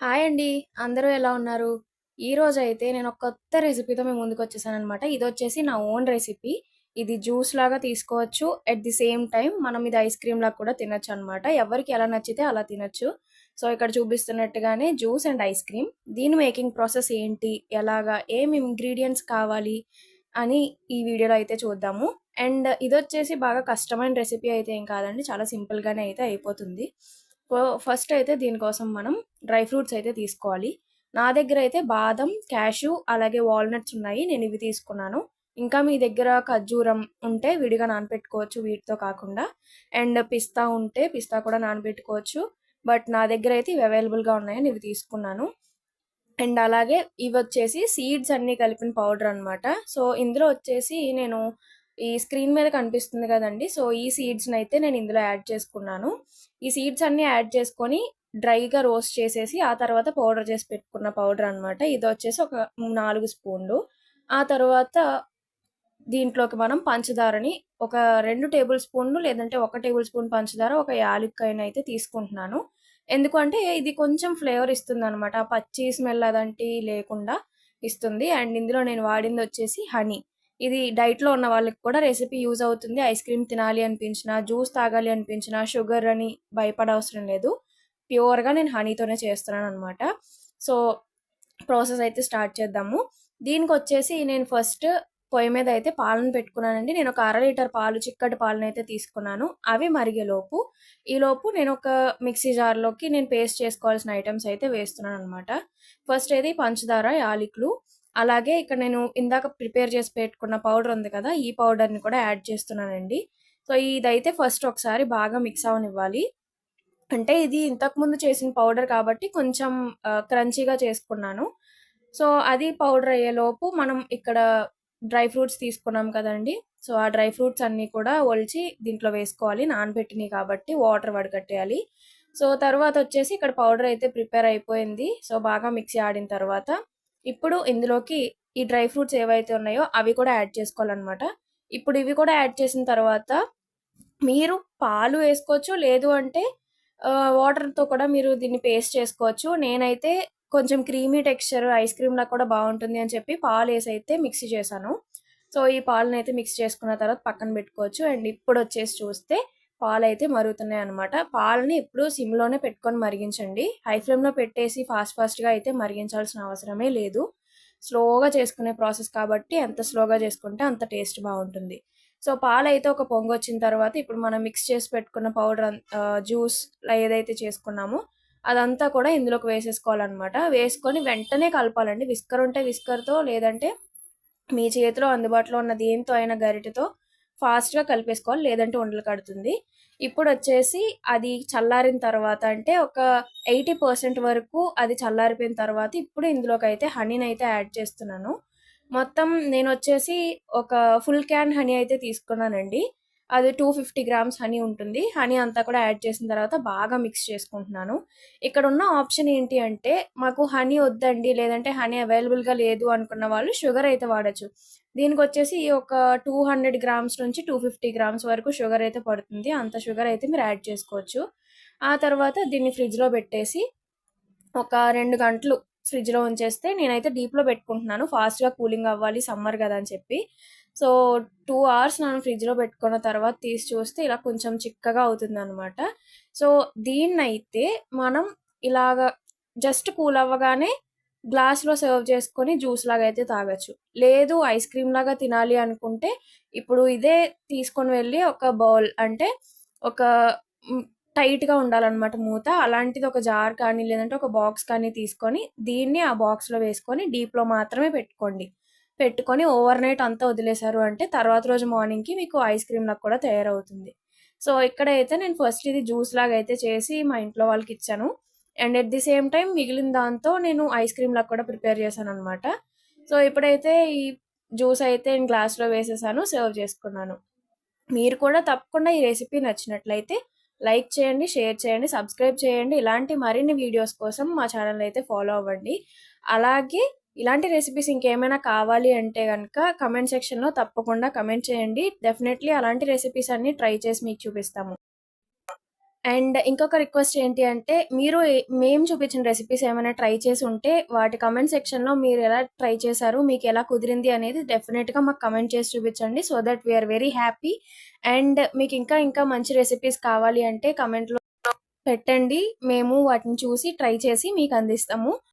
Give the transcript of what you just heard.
Hi అండి. అందరూ ఎలా ఉన్నారు? ఈరోజైతే నేను ఒక కొత్త రెసిపీతో మీ ఇది వచ్చేసి నా ఓన్ రెసిపీ. ఇది జ్యూస్ లాగా తీసుకోవచ్చు. అట్ ది సేమ్ టైం మనం ఇది ఐస్ క్రీమ్ లాగా కూడా తినొచ్చనమాట. ఎవరికి ఎలా నచ్చితే అలా తినొచ్చు. సో, ఇక్కడ చూపిస్తున్నట్టుగానే జ్యూస్ అండ్ ఐస్ క్రీమ్. దీని మేకింగ్ ప్రాసెస్ ఏంటి? ఎలాగా? ఏం ఇంగ్రీడియంట్స్ కావాలి? అని ఈ వీడియోలో అయితే చూద్దాము. అండ్ ఇది వచ్చేసి బాగా కష్టమైన రెసిపీ అయితే ఏం కాదండి. చాలా సింపుల్‌గానే అయితే అయిపోతుంది. ఫస్ట్ అయితే దీనికోసం మనం డ్రై ఫ్రూట్స్ అయితే తీసుకోవాలి. నా దగ్గర అయితే బాదం, క్యాష్యూ అలాగే వాల్‌నట్స్ ఉన్నాయి. నేను ఇవి తీసుకున్నాను. ఇంకా మీ దగ్గర ఖర్జూరం ఉంటే విడిగా నానబెట్టుకోవచ్చు వీటితో కాకుండా. అండ్ పిస్తా ఉంటే పిస్తా కూడా నానబెట్టుకోవచ్చు. బట్ నా దగ్గర అయితే ఇవి అవైలబుల్‌గా ఉన్నాయని ఇవి తీసుకున్నాను. అండ్ అలాగే ఇవి వచ్చేసి సీడ్స్ అన్నీ కలిపిన పౌడర్ అనమాట. సో, ఇందులో వచ్చేసి నేను ఈ స్క్రీన్ మీద కనిపిస్తుంది కదండి సో, ఈ సీడ్స్‌నైతే నేను ఇందులో యాడ్ చేసుకున్నాను. ఈ సీడ్స్ అన్నీ యాడ్ చేసుకొని డ్రైగా రోస్ట్ చేసేసి ఆ తర్వాత పౌడర్ చేసి పెట్టుకున్న పౌడర్ అనమాట. ఇదొచ్చేసి ఒక నాలుగు స్పూన్లు. ఆ తర్వాత దీంట్లోకి మనం పంచదారని ఒక రెండు టేబుల్ స్పూన్లు లేదంటే ఒక టేబుల్ స్పూన్ పంచదార, ఒక యాలుక్కాయనైతే తీసుకుంటున్నాను. ఎందుకంటే ఇది కొంచెం ఫ్లేవర్ ఇస్తుంది అనమాట పచ్చి స్మెల్ అదంటి లేకుండా ఇస్తుంది. అండ్ ఇందులో నేను వాడింది వచ్చేసి హనీ. ఇది డైట్‌లో ఉన్న వాళ్ళకి కూడా రెసిపీ యూజ్ అవుతుంది. ఐస్ క్రీమ్ తినాలి అనిపించినా, జ్యూస్ తాగాలి అనిపించినా, షుగర్ అని భయపడవసరం లేదు. ప్యూర్‌గా నేను హనీతోనే చేస్తున్నాను అనమాట సో, ప్రాసెస్ అయితే స్టార్ట్ చేద్దాము. దీనికి వచ్చేసి నేను ఫస్ట్ పొయ్యి మీద అయితే పాలను పెట్టుకున్నానండి. నేను ఒక అర లీటర్ పాలు చిక్కటి పాలనైతే తీసుకున్నాను. అవి మరిగేలోపు ఈలోపు నేను ఒక మిక్సీ జార్‌లోకి నేను పేస్ట్ చేసుకోవాల్సిన ఐటమ్స్ అయితే వేస్తున్నాను అనమాట ఫస్ట్ అయితే పంచదార, యాలకులు అలాగే ఇక్కడ నేను ఇందాక ప్రిపేర్ చేసి పెట్టుకున్న పౌడర్ ఉంది కదా! ఈ పౌడర్‌ని కూడా యాడ్ చేస్తున్నానండి. సో, ఇదైతే ఫస్ట్ ఒకసారి బాగా మిక్స్ అవ్వనివ్వాలి. అంటే ఇది ఇంతకుముందు చేసిన పౌడర్ కాబట్టి కొంచెం క్రంచీగా చేసుకున్నాను. సో, అది పౌడర్ అయ్యేలోపు మనం ఇక్కడ డ్రై ఫ్రూట్స్ తీసుకున్నాం కదండీ! సో, ఆ డ్రై ఫ్రూట్స్ అన్నీ కూడా ఒలిచి దీంట్లో వేసుకోవాలి. నానబెట్టినవి కాబట్టి వాటర్ వడకట్టేయాలి. సో, తర్వాత వచ్చేసి ఇక్కడ పౌడర్ అయితే ప్రిపేర్ అయిపోయింది. సో, బాగా మిక్సీ ఆడిన తర్వాత ఇప్పుడు ఇందులోకి ఈ డ్రై ఫ్రూట్స్ ఏవైతే ఉన్నాయో అవి కూడా యాడ్ చేసుకోవాలనమాట. ఇప్పుడు ఇవి కూడా యాడ్ చేసిన తర్వాత మీరు పాలు వేసుకోవచ్చు. లేదు అంటే వాటర్‌తో కూడా మీరు దీన్ని పేస్ట్ చేసుకోవచ్చు. నేనైతే కొంచెం క్రీమీ టెక్స్చర్ ఐస్ క్రీమ్‌లా కూడా బాగుంటుంది అని చెప్పి పాలు వేసి అయితే మిక్సీ చేశాను. సో, ఈ పాలనైతే మిక్స్ చేసుకున్న తర్వాత పక్కన పెట్టుకోవచ్చు. అండ్ ఇప్పుడు వచ్చేసి చూస్తే పాలైతే అన్నమాట పాలని ఇప్పుడు సిమ్‌లోనే పెట్టుకొని మరిగించండి. హై ఫ్లేమ్‌లో పెట్టేసి ఫాస్ట్ ఫాస్ట్‌గా అయితే మరిగించాల్సిన అవసరమే లేదు. స్లోగా చేసుకునే ప్రాసెస్ కాబట్టి ఎంత స్లోగా చేసుకుంటే అంత టేస్ట్ బాగుంటుంది సో, పాలైతే ఒక పొంగొచ్చిన తర్వాత ఇప్పుడు మనం మిక్స్ చేసి పెట్టుకున్న పౌడర్ జ్యూస్ ఏదైతే చేసుకున్నామో అదంతా కూడా ఇందులోకి వేసేసుకోవాలన్నమాట వేసుకొని వెంటనే కలపాలండి. విస్కర్ ఉంటే విస్కర్‌తో లేదంటే మీ చేతిలో అందుబాటులో ఉన్న దేనితో అయినా గరిటెతో ఫాస్ట్‌గా కలిపేసుకోవాలి. లేదంటే ఉండలు కడుతుంది. ఇప్పుడు వచ్చేసి అది చల్లారిన తర్వాత అంటే ఒక 80% వరకు అది చల్లారిపోయిన తర్వాత ఇప్పుడు ఇందులోకి అయితే హనీని అయితే యాడ్ చేస్తున్నాను. మొత్తం నేను వచ్చేసి ఒక ఫుల్ క్యాన్ హనీ అయితే తీసుకున్నానండి. అది 250 గ్రామ్స్ హనీ ఉంటుంది. హనీ అంతా కూడా యాడ్ చేసిన తర్వాత బాగా మిక్స్ చేసుకుంటున్నాను. ఇక్కడ ఉన్న ఆప్షన్ ఏంటి అంటే మాకు హనీ వద్దండి లేదంటే హనీ అవైలబుల్‌గా లేదు అనుకున్న వాళ్ళు షుగర్ అయితే వాడొచ్చు. దీనికి వచ్చేసి ఒక 200 గ్రామ్స్ నుంచి 250 గ్రామ్స్ వరకు షుగర్ అయితే పడుతుంది. అంత షుగర్ అయితే మీరు యాడ్ చేసుకోవచ్చు. ఆ తర్వాత దీన్ని ఫ్రిడ్జ్‌లో పెట్టేసి ఒక రెండు గంటలు ఫ్రిడ్జ్‌లో ఉంచేస్తే నేనైతే డీప్‌లో పెట్టుకుంటున్నాను. ఫాస్ట్‌గా కూలింగ్ అవ్వాలి సమ్మర్ కదా అని చెప్పి. సో, టూ అవర్స్ నేను ఫ్రిడ్జ్‌లో పెట్టుకున్న తర్వాత తీసి చూస్తే ఇలా కొంచెం చిక్కగా అవుతుందనమాట. సో, దీన్నైతే మనం ఇలాగ జస్ట్ కూల్ అవ్వగానే గ్లాస్‌లో సర్వ్ చేసుకొని జ్యూస్ లాగా అయితే తాగొచ్చు. లేదు ఐస్ క్రీమ్ లాగా తినాలి అనుకుంటే ఇప్పుడు ఇదే తీసుకొని వెళ్ళి ఒక బౌల్ అంటే ఒక టైట్‌గా ఉండాలన్నమాట మూత. అలాంటిది ఒక జార్ కానీ లేదంటే ఒక బాక్స్ కానీ తీసుకొని దీన్ని ఆ బాక్స్‌లో వేసుకొని డీప్‌లో మాత్రమే పెట్టుకోండి. పెట్టుకొని ఓవర్ నైట్ అంతా వదిలేసారు అంటే తర్వాత రోజు మార్నింగ్‌కి మీకు ఐస్ క్రీమ్ లాగా కూడా తయారవుతుంది. సో, ఇక్కడైతే నేను ఫస్ట్ ఇది జ్యూస్ లాగా అయితే చేసి మా ఇంట్లో వాళ్ళకి ఇచ్చాను and at the same time మిగిలిన దాంతో నేను ఐస్ క్రీమ్ లాగా కూడా ప్రిపేర్ చేశాను అనమాట సో, ఇప్పుడైతే ఈ జ్యూస్ అయితే నేను గ్లాస్‌లో వేసేసాను. సర్వ్ చేసుకున్నాను. మీరు కూడా తప్పకుండా ఈ రెసిపీ నచ్చినట్లయితే లైక్ చేయండి, షేర్ చేయండి, సబ్స్క్రైబ్ చేయండి. ఇలాంటి మరిన్ని వీడియోస్ కోసం మా ఛానల్ అయితే ఫాలో అవ్వండి. అలాగే ఇలాంటి రెసిపీస్ ఇంకేమైనా కావాలి అంటే కనుక కమెంట్ సెక్షన్‌లో తప్పకుండా కమెంట్ చేయండి. డెఫినెట్‌లీ అలాంటి రెసిపీస్ అన్నీ ట్రై చేసి మీకు చూపిస్తాము. అండ్ ఇంకొక రిక్వెస్ట్ ఏంటి అంటే మీరు మేము చూపించిన రెసిపీస్ ఏమైనా ట్రై చేసి ఉంటే వాటి కమెంట్ సెక్షన్లో మీరు ఎలా ట్రై చేశారు మీకు ఎలా కుదిరింది అనేది డెఫినెట్గా మాకు కమెంట్ చేసి చూపించండి. So that we're very happy and మీకు ఇంకా ఇంకా మంచి రెసిపీస్ కావాలి అంటే కమెంట్లో పెట్టండి. మేము వాటిని చూసి ట్రై చేసి మీకు అందిస్తాము.